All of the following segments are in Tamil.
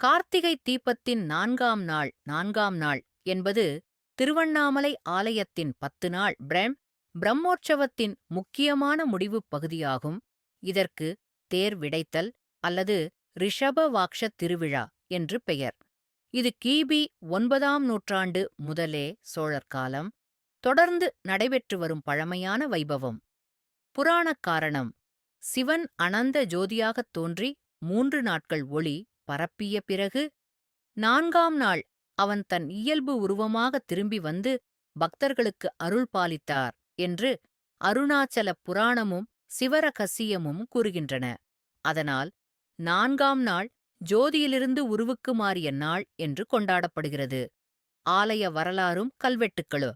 கார்த்திகை தீபத்தின் நான்காம் நாள் நான்காம் நாள் என்பது திருவண்ணாமலை ஆலயத்தின் பத்து நாள் பிரேம் பிரம்மோற்சவத்தின் முக்கியமான முடிவுப் பகுதியாகும். இதற்கு தேர் விடைத்தல் அல்லது ரிஷபவாக்ஷ திருவிழா என்று பெயர். இது கிபி ஒன்பதாம் நூற்றாண்டு முதலே சோழர் காலம். தொடர்ந்து நடைபெற்று வரும் பழமையான வைபவம். புராணக் காரணம். சிவன் அனந்த ஜோதியாகத் தோன்றி மூன்று நாட்கள் ஒளி பரப்பிய பிறகு நான்காம் நாள் அவன் தன் இயல்பு உருவமாக திரும்பி வந்து பக்தர்களுக்கு அருள் பாலித்தார் என்று அருணாச்சல புராணமும் சிவரகசியமும் கூறுகின்றன. அதனால் நான்காம் நாள் ஜோதியிலிருந்து உருவுக்கு மாறிய நாள் என்று கொண்டாடப்படுகிறது. ஆலய வரலாறும் கல்வெட்டுக்களு.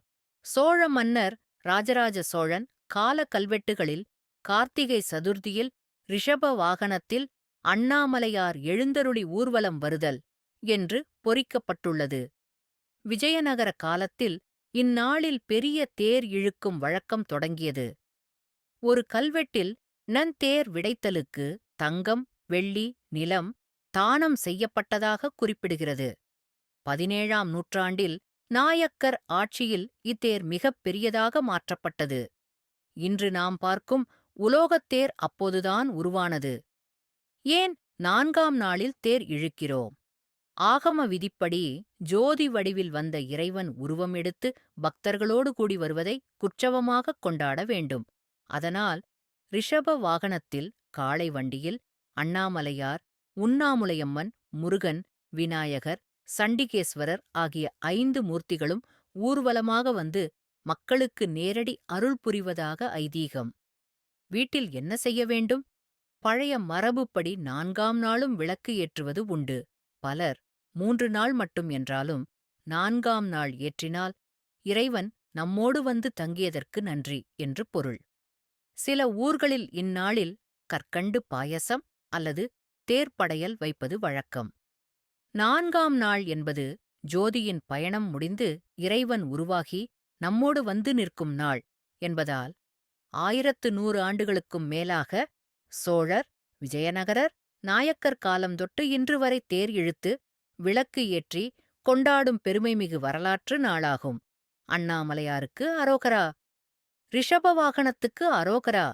சோழ மன்னர் ராஜராஜ சோழன் கால கல்வெட்டுகளில் கார்த்திகை சதுர்த்தியில் ரிஷப வாகனத்தில் அண்ணாமலையார் எழுந்தருளி ஊர்வலம் வருதல் என்று பொறிக்கப்பட்டுள்ளது. விஜயநகர காலத்தில் இந்நாளில் பெரிய தேர் இழுக்கும் வழக்கம் தொடங்கியது. ஒரு கல்வெட்டில் நந்தேர் விடைத்தலுக்கு தங்கம் வெள்ளி நிலம் தானம் செய்யப்பட்டதாக குறிப்பிடுகிறது. பதினேழாம் நூற்றாண்டில் நாயக்கர் ஆட்சியில் இத்தேர் மிகப் பெரியதாக மாற்றப்பட்டது. இன்று நாம் பார்க்கும் உலோகத்தேர் அப்போதுதான் உருவானது. ஏன் நான்காம் நாளில் தேர் இழுக்கிறோம்? ஆகம விதிப்படி ஜோதி வடிவில் வந்த இறைவன் உருவம் எடுத்து பக்தர்களோடு கூடி வருவதை குற்றவமாகக் கொண்டாட வேண்டும். அதனால் ரிஷப வாகனத்தில் காளை வண்டியில் அண்ணாமலையார் உண்ணாமுலையம்மன் முருகன் விநாயகர் சண்டிகேஸ்வரர் ஆகிய ஐந்து மூர்த்திகளும் ஊர்வலமாக வந்து மக்களுக்கு நேரடி அருள் புரிவதாக ஐதீகம். வீட்டில் என்ன செய்ய வேண்டும்? பழைய மரபுப்படி நான்காம் நாளும் விளக்கு ஏற்றுவது உண்டு. பலர் மூன்று நாள் மட்டும் என்றாலும் நான்காம் நாள் ஏற்றினால் இறைவன் நம்மோடு வந்து தங்கியதற்கு நன்றி என்று பொருள். சில ஊர்களில் இந்நாளில் கற்கண்டு பாயசம் அல்லது தேர்ப்படையல் வைப்பது வழக்கம். நான்காம் நாள் என்பது ஜோதியின் பயணம் முடிந்து இறைவன் உருவாகி நம்மோடு வந்து நிற்கும் நாள் என்பதால் ஆயிரத்து நூறு ஆண்டுகளுக்கும் மேலாக சோழர் விஜயநகரர் நாயக்கர் காலம் தொட்டு இன்று வரை தேர் இழுத்து விளக்கு ஏற்றி கொண்டாடும் பெருமைமிகு வரலாற்று நாளாகும். அண்ணாமலையாருக்கு அரோகரா. ரிஷப வாகனத்துக்கு அரோகரா.